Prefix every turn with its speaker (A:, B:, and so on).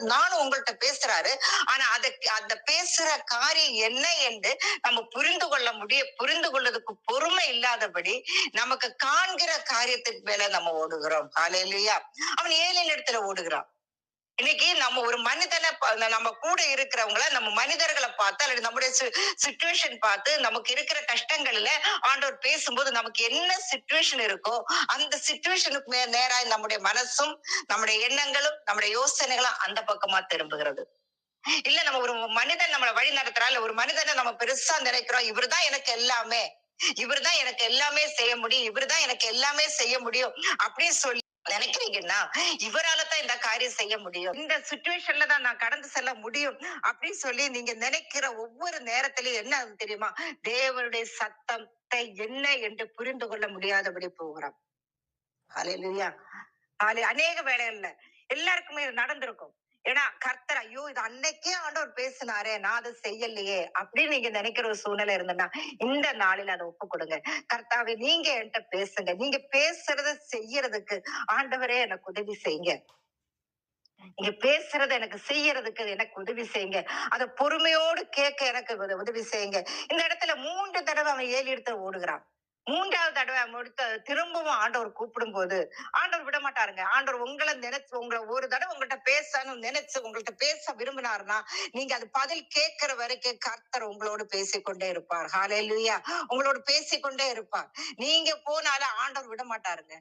A: நானும் உங்கள்ட்ட பேசுறாரு. ஆனா அத அந்த பேசுற காரியம் என்ன என்று நம்ம புரிந்து கொள்ள முடிய புரிந்து கொள்றதுக்கு பொறுமை இல்லாதபடி நமக்கு காண்கிற காரியத்துக்கு மேல நம்ம ஓடுகிறோம். காலையிலயா? அவன் ஏழின் இடத்துல ஓடுகிறான். இன்னைக்கு நம்ம ஒரு மனிதனை நம்ம கூட இருக்கிறவங்கள நம்ம மனிதர்களை பார்த்து அல்லது நம்முடைய சுச்சுவேஷன் பார்த்து நமக்கு இருக்கிற கஷ்டங்கள்ல ஆண்டவர் பேசும்போது நமக்கு என்ன சுச்சுவேஷன் இருக்கோ அந்த சுச்சுவேஷனுக்கு நேரா நம்முடைய மனசும் நம்முடைய எண்ணங்களும் நம்முடைய யோசனைகளும் அந்த பக்கமா திரும்புகிறது. இல்ல நம்ம ஒரு மனிதன் நம்மளை வழி நடத்துறா இல்ல ஒரு மனிதனை நம்ம பெருசா நினைக்கிறோம் இவர்தான் எனக்கு எல்லாமே. இவர்தான் எனக்கு எல்லாமே செய்ய முடியும் இவர்தான் எனக்கு எல்லாமே செய்ய முடியும் அப்படின்னு சொல்லி நினைக்கிறீங்கன்னா இவரால தான் இந்த காரியம் செய்ய முடியும். இந்த சுச்சுவேஷன்ல தான் நான் கடந்து செல்ல முடியும் அப்படின்னு சொல்லி நீங்க நினைக்கிற ஒவ்வொரு நேரத்திலயும் என்ன தெரியுமா? தேவனுடைய சத்தத்தை என்ன என்று புரிந்து கொள்ள முடியாதபடி போகிறோம். ஹalleluya அலை அநேக வேலைகள்ல எல்லாருக்குமே இது நடந்திருக்கும். ஏன்னா கர்த்தர் ஐயோ இது அன்னைக்கே ஆண்டவர் பேசினாரு நான் அதை செய்யலையே அப்படின்னு நீங்க நினைக்கிற ஒரு சூழ்நிலை இருந்ததுன்னா இந்த நாளில் அதை ஒப்பு கொடுங்க கர்த்தாவே நீங்க என்கிட்ட பேசுங்க. நீங்க பேசுறத செய்யறதுக்கு ஆண்டவரே எனக்கு உதவி செய்யுங்க. நீங்க பேசுறத எனக்கு செய்யறதுக்கு எனக்கு உதவி செய்யுங்க. அத பொறுமையோடு கேட்க எனக்கு உதவி செய்யுங்க. இந்த இடத்துல மூன்று தடவை அவன் ஏழு எடுத்து ஓடுகிறான். மூன்றாவது தடவை முடித்த திரும்பவும் ஆண்டவர் கூப்பிடும் போது ஆண்டவர் விட மாட்டாருங்க ஆண்டவர் உங்களை நினைச்சு உங்களை ஒரு தடவை உங்கள்கிட்ட பேசணும் நினைச்சு உங்கள்கிட்ட பேச விரும்பினாருன்னா நீங்க அது பதில் கேட்கிற வரைக்கும் கர்த்தர் உங்களோடு பேசிக்கொண்டே இருப்பார். ஹாலே லூயா உங்களோடு பேசிக்கொண்டே இருப்பார். நீங்க போனாலும் ஆண்டவர் விட மாட்டாருங்க